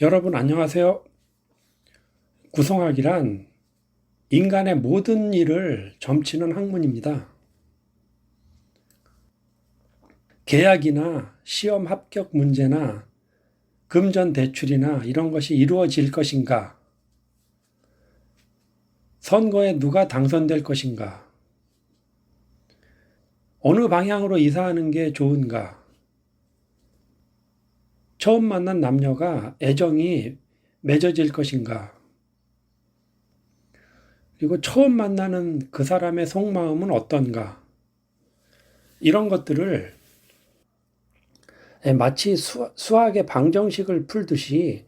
여러분 안녕하세요. 구성학이란 인간의 모든 일을 점치는 학문입니다. 계약이나 시험 합격 문제나 금전 대출이나 이런 것이 이루어질 것인가? 선거에 누가 당선될 것인가? 어느 방향으로 이사하는 게 좋은가? 처음 만난 남녀가 애정이 맺어질 것인가? 그리고 처음 만나는 그 사람의 속마음은 어떤가? 이런 것들을 마치 수, 수학의 방정식을 풀듯이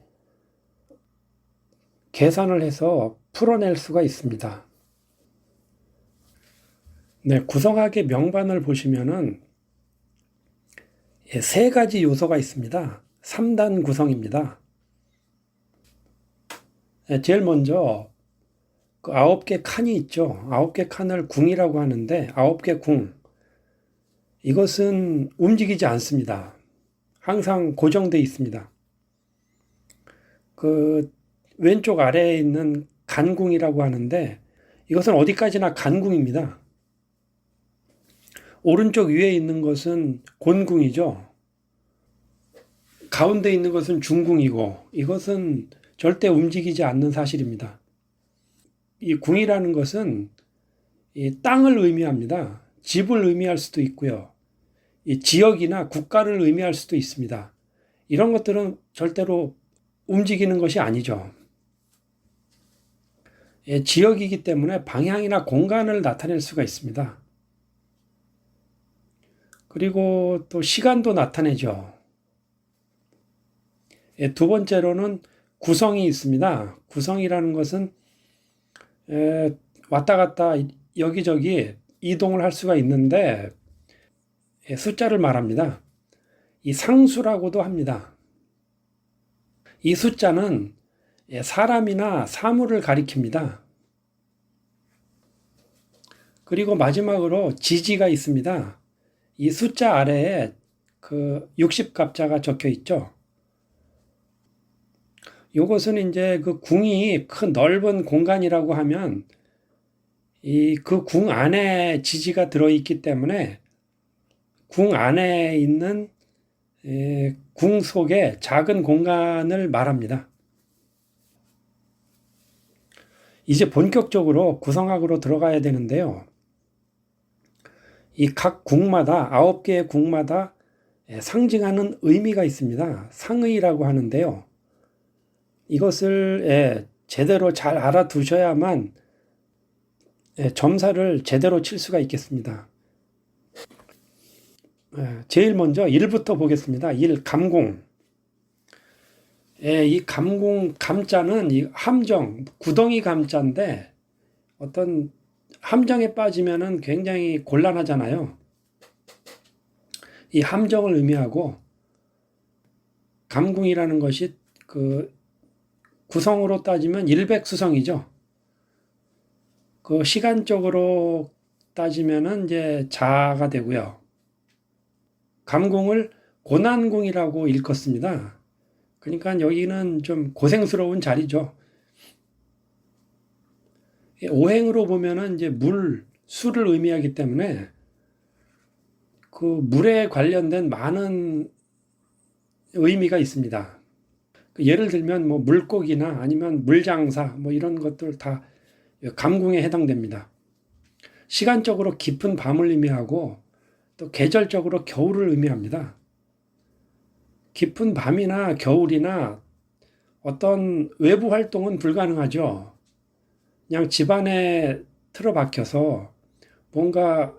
계산을 해서 풀어낼 수가 있습니다. 네, 구성학의 명반을 보시면은 예, 세 가지 요소가 있습니다. 3단 구성입니다. 예, 제일 먼저 그 아홉 개 칸이 있죠. 아홉 개 칸을 궁이라고 하는데 아홉 개 궁. 이것은 움직이지 않습니다. 항상 고정되어 있습니다. 그 왼쪽 아래에 있는 간궁이라고 하는데 이것은 어디까지나 간궁입니다. 오른쪽 위에 있는 것은 곤궁이죠. 가운데 있는 것은 중궁이고 이것은 절대 움직이지 않는 사실입니다. 이 궁이라는 것은 이 땅을 의미합니다. 집을 의미할 수도 있고요. 이 지역이나 국가를 의미할 수도 있습니다. 이런 것들은 절대로 움직이는 것이 아니죠. 예, 지역이기 때문에 방향이나 공간을 나타낼 수가 있습니다. 그리고 또 시간도 나타내죠. 예, 두 번째로는 구성이 있습니다. 구성이라는 것은 에, 왔다 갔다 여기저기 이동을 할 수가 있는데 예, 숫자를 말합니다. 이 상수라고도 합니다. 이 숫자는 예, 사람이나 사물을 가리킵니다. 그리고 마지막으로 지지가 있습니다. 이 숫자 아래에 그 60갑자가 적혀 있죠. 요것은 이제 그 궁이 큰 넓은 공간이라고 하면 이 그 궁 안에 지지가 들어있기 때문에 궁 안에 있는 에, 궁 속에 작은 공간을 말합니다. 이제 본격적으로 구성학으로 들어가야 되는데요. 이 각 궁마다 아홉 개의 궁마다 상징하는 의미가 있습니다. 상의라고 하는데요. 이것을 예, 제대로 잘 알아두셔야만 예, 점사를 제대로 칠 수가 있겠습니다. 예, 제일 먼저 1부터 보겠습니다. 1. 감공. 이 감공, 감자는 이 함정, 구덩이 감자인데 어떤 함정에 빠지면은 굉장히 곤란하잖아요. 이 함정을 의미하고 감궁이라는 것이 그 구성으로 따지면 일백수성이죠. 그 시간적으로 따지면은 이제 자가 되고요. 감궁을 고난궁이라고 일컫습니다. 그러니까 여기는 좀 고생스러운 자리죠. 오행으로 보면은 이제 물, 술을 의미하기 때문에 그 물에 관련된 많은 의미가 있습니다. 그 예를 들면 뭐 물고기나 아니면 물장사 뭐 이런 것들 다 감궁에 해당됩니다. 시간적으로 깊은 밤을 의미하고 또 계절적으로 겨울을 의미합니다. 깊은 밤이나 겨울이나 어떤 외부 활동은 불가능하죠. 그냥 집안에 틀어박혀서 뭔가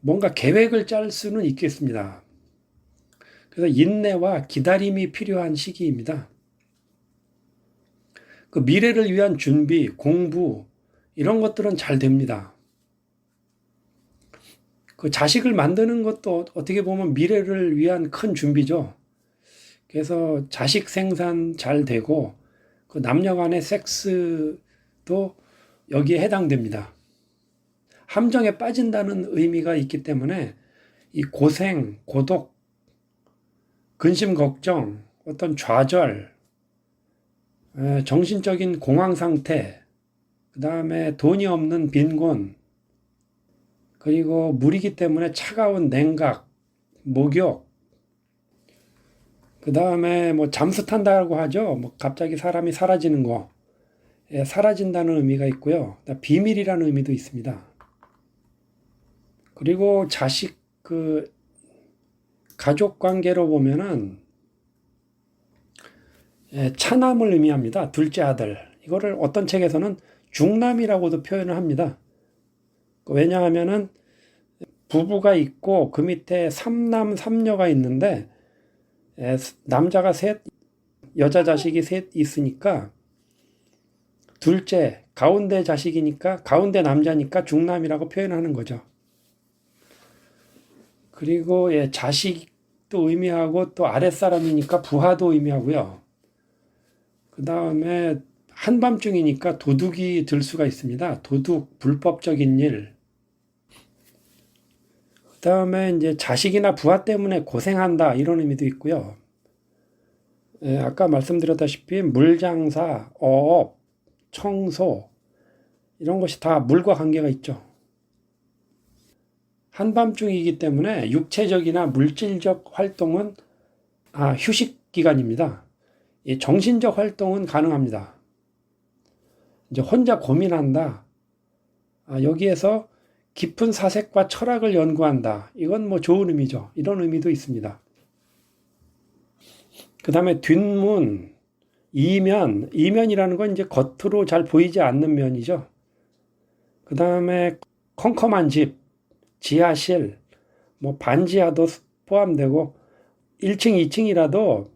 뭔가 계획을 짤 수는 있겠습니다. 그래서 인내와 기다림이 필요한 시기입니다. 그 미래를 위한 준비, 공부, 이런 것들은 잘 됩니다. 그 자식을 만드는 것도 어떻게 보면 미래를 위한 큰 준비죠. 그래서 자식 생산 잘 되고, 그 남녀 간의 섹스도 여기에 해당됩니다. 함정에 빠진다는 의미가 있기 때문에 이 고생, 고독, 근심 걱정, 어떤 좌절, 에, 정신적인 공황 상태, 그 다음에 돈이 없는 빈곤, 그리고 물이기 때문에 차가운 냉각, 목욕, 그 다음에 뭐 잠수 탄다고 하죠. 뭐 갑자기 사람이 사라지는 거, 예, 사라진다는 의미가 있고요. 비밀이라는 의미도 있습니다. 그리고 자식 그 가족 관계로 보면은 예, 차남을 의미합니다. 둘째 아들. 이거를 어떤 책에서는 중남이라고도 표현을 합니다. 왜냐하면은 부부가 있고 그 밑에 삼남 삼녀가 있는데 에, 남자가 셋, 여자 자식이 셋 있으니까 둘째 가운데 자식이니까 가운데 남자니까 중남이라고 표현하는 거죠. 그리고 예, 자식 도 의미하고 또 아랫사람이니까 부하도 의미하고요. 그 다음에 한밤중이니까 도둑이 들 수가 있습니다. 도둑, 불법적인 일. 그 다음에 이제 자식이나 부하 때문에 고생한다 이런 의미도 있고요. 예, 아까 말씀드렸다시피 물장사, 어업, 청소 이런 것이 다 물과 관계가 있죠. 한밤중이기 때문에 육체적이나 물질적 활동은 아, 휴식 기간입니다. 이 정신적 활동은 가능합니다. 이제 혼자 고민한다. 아, 여기에서 깊은 사색과 철학을 연구한다. 이건 뭐 좋은 의미죠. 이런 의미도 있습니다. 그 다음에 뒷문, 이면, 이면이라는 건 이제 겉으로 잘 보이지 않는 면이죠. 그 다음에 컴컴한 집, 지하실, 뭐 반지하도 포함되고 1층, 2층이라도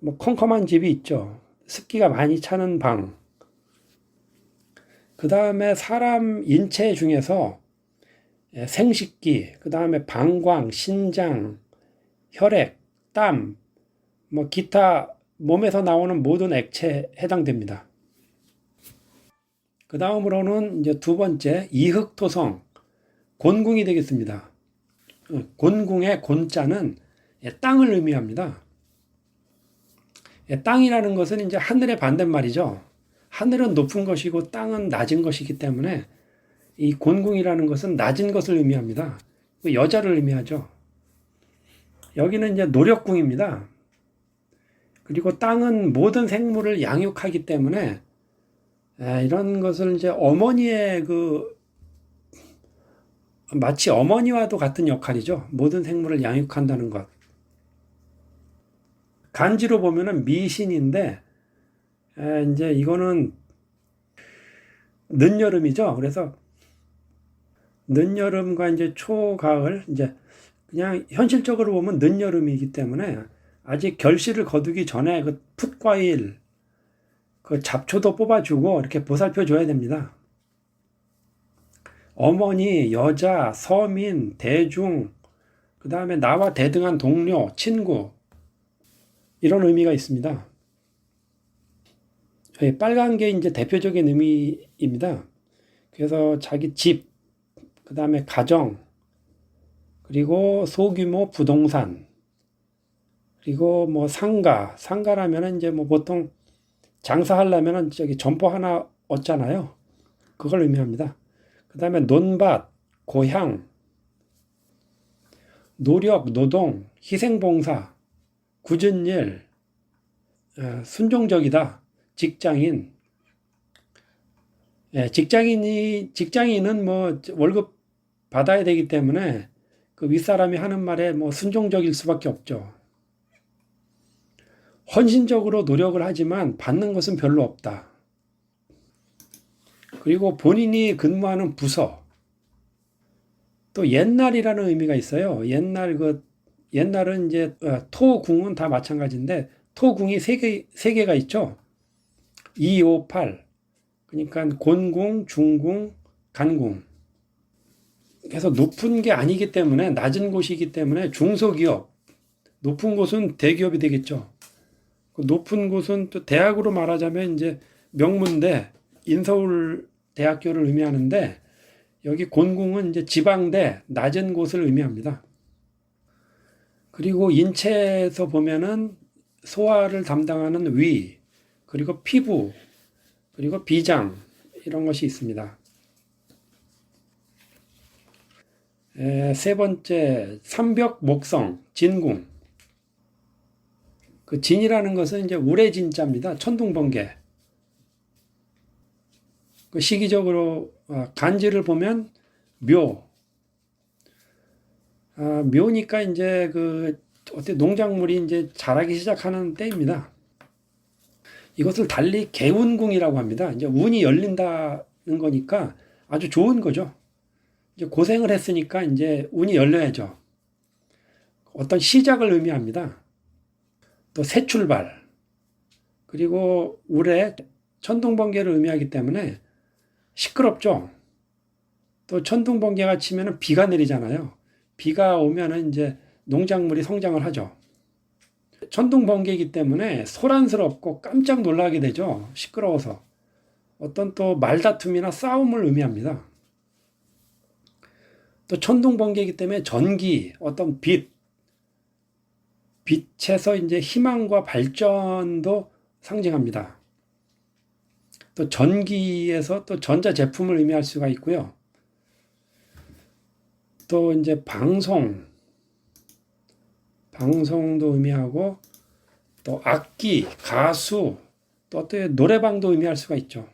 뭐 컴컴한 집이 있죠. 습기가 많이 차는 방. 그 다음에 사람 인체 중에서 생식기, 그 다음에 방광, 신장, 혈액, 땀, 뭐 기타 몸에서 나오는 모든 액체에 해당됩니다. 그 다음으로는 이제 두 번째 이흑토성 곤궁이 되겠습니다. 어, 곤궁의 곤자는 땅을 의미합니다. 땅이라는 것은 이제 하늘의 반대말이죠. 하늘은 높은 것이고 땅은 낮은 것이기 때문에 이 곤궁이라는 것은 낮은 것을 의미합니다. 그 여자를 의미하죠. 여기는 이제 노력궁입니다. 그리고 땅은 모든 생물을 양육하기 때문에 이런 것을 이제 어머니의 그 마치 어머니와도 같은 역할이죠. 모든 생물을 양육한다는 것. 간지로 보면은 미신인데 이제 이거는 늦여름이죠. 그래서 늦여름과 이제 초가을 이제 그냥 현실적으로 보면 늦여름이기 때문에 아직 결실을 거두기 전에 그 풋과일 그 잡초도 뽑아주고 이렇게 보살펴 줘야 됩니다. 어머니, 여자, 서민, 대중, 그 다음에 나와 대등한 동료, 친구 이런 의미가 있습니다. 예, 빨간 게 이제 대표적인 의미입니다. 그래서 자기 집, 그 다음에 가정, 그리고 소규모 부동산, 그리고 뭐 상가, 상가라면은 이제 뭐 보통 장사하려면은 저기 점포 하나 얻잖아요. 그걸 의미합니다. 그 다음에 논밭, 고향, 노력, 노동, 희생봉사, 굳은 일, 어, 순종적이다. 직장인. 예, 직장인이, 직장인은 뭐 월급 받아야 되기 때문에 그 윗사람이 하는 말에 뭐 순종적일 수밖에 없죠. 헌신적으로 노력을 하지만 받는 것은 별로 없다. 그리고 본인이 근무하는 부서. 또 옛날이라는 의미가 있어요. 옛날 그, 옛날은 이제 어, 토궁은 다 마찬가지인데 토궁이 세 개, 세 개가 있죠. 2, 5, 8. 그러니까 곤궁, 중궁, 간궁. 그래서 높은 게 아니기 때문에 낮은 곳이기 때문에 중소기업, 높은 곳은 대기업이 되겠죠. 그 높은 곳은 또 대학으로 말하자면 이제 명문대, 인서울 대학교를 의미하는데 여기 곤궁은 이제 지방대, 낮은 곳을 의미합니다. 그리고 인체에서 보면은 소화를 담당하는 위, 그리고 피부, 그리고 비장 이런 것이 있습니다. 에, 세 번째 삼벽 목성 진궁. 그 진이라는 것은 이제 우레진자입니다. 천둥번개. 그 시기적으로 아, 간지를 보면 묘. 아, 묘니까 이제 그 어때 농작물이 이제 자라기 시작하는 때입니다. 이것을 달리 개운궁이라고 합니다. 이제 운이 열린다는 거니까 아주 좋은 거죠. 이제 고생을 했으니까 이제 운이 열려야죠. 어떤 시작을 의미합니다. 또 새 출발. 그리고 올해 천둥번개를 의미하기 때문에 시끄럽죠. 또 천둥 번개가 치면은 비가 내리잖아요. 비가 오면은 이제 농작물이 성장을 하죠. 천둥 번개이기 때문에 소란스럽고 깜짝 놀라게 되죠. 시끄러워서. 어떤 또 말다툼이나 싸움을 의미합니다. 또 천둥 번개이기 때문에 전기, 어떤 빛, 빛에서 이제 희망과 발전도 상징합니다. 또 전기에서 또 전자 제품을 의미할 수가 있고요. 또 이제 방송, 방송도 의미하고 또 악기, 가수, 또 어떤 노래방도 의미할 수가 있죠.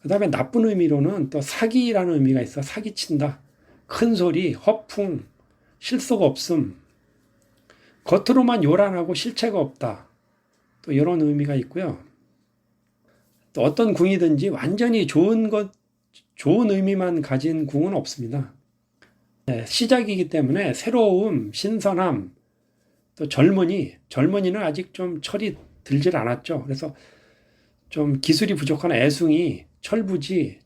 그 다음에 나쁜 의미로는 또 사기라는 의미가 있어. 사기친다. 큰 소리, 허풍, 실속 없음, 겉으로만 요란하고 실체가 없다. 또 이런 의미가 있고요. 또 어떤 궁이든지 완전히 좋은 것, 좋은 의미만 가진 궁은 없습니다. 네, 시작이기 때문에 새로움, 신선함, 또 젊은이, 젊은이는 아직 좀 철이 들질 않았죠. 그래서 좀 기술이 부족한 애숭이, 철부지,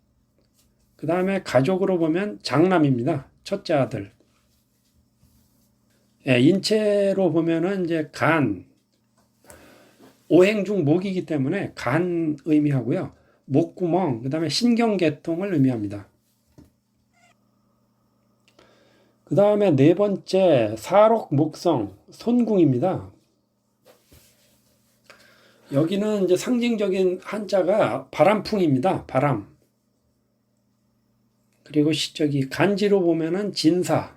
그 다음에 가족으로 보면 장남입니다. 첫째 아들. 예, 인체로 보면은 이제 간, 오행 중 목이기 때문에 간 의미하고요. 목구멍, 그 다음에 신경계통을 의미합니다. 그 다음에 네 번째, 사록 목성, 손궁입니다. 여기는 이제 상징적인 한자가 바람풍입니다. 바람. 그리고 저기 간지로 보면은 진사.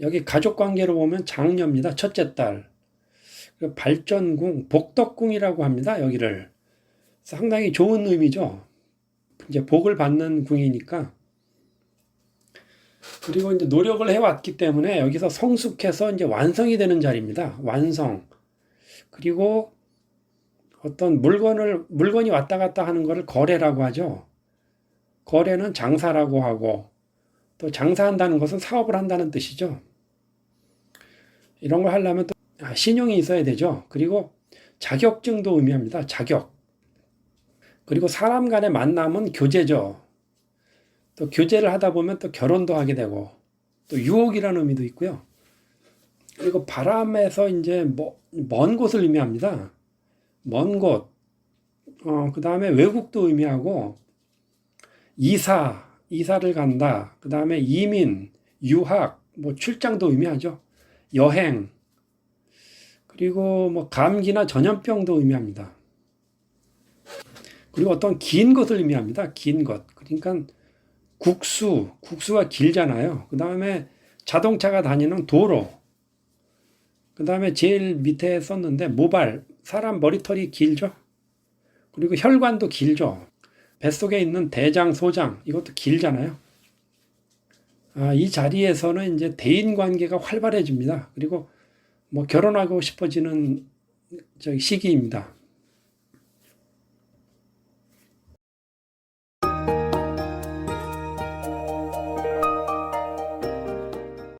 여기 가족 관계로 보면 장녀입니다. 첫째 딸. 발전궁, 복덕궁이라고 합니다. 여기를. 상당히 좋은 의미죠. 이제 복을 받는 궁이니까. 그리고 이제 노력을 해왔기 때문에 여기서 성숙해서 이제 완성이 되는 자리입니다. 완성. 그리고 어떤 물건을, 물건이 왔다 갔다 하는 것을 거래라고 하죠. 거래는 장사라고 하고, 또 장사한다는 것은 사업을 한다는 뜻이죠. 이런 걸 하려면 또 아, 신용이 있어야 되죠. 그리고 자격증도 의미합니다. 자격. 그리고 사람 간의 만남은 교제죠. 또 교제를 하다 보면 또 결혼도 하게 되고 또 유혹이라는 의미도 있고요. 그리고 바람에서 이제 뭐, 먼 곳을 의미합니다. 먼 곳. 어, 그 다음에 외국도 의미하고 이사, 이사를 간다. 그 다음에 이민, 유학, 뭐 출장도 의미하죠. 여행, 그리고 뭐 감기나 전염병도 의미합니다. 그리고 어떤 긴 것을 의미합니다. 긴 것. 그러니까 국수, 국수가 길잖아요. 그 다음에 자동차가 다니는 도로. 그 다음에 제일 밑에 썼는데 모발, 사람 머리털이 길죠. 그리고 혈관도 길죠. 뱃속에 있는 대장, 소장, 이것도 길잖아요. 아, 이 자리에서는 이제 대인 관계가 활발해집니다. 그리고 뭐 결혼하고 싶어지는 시기입니다.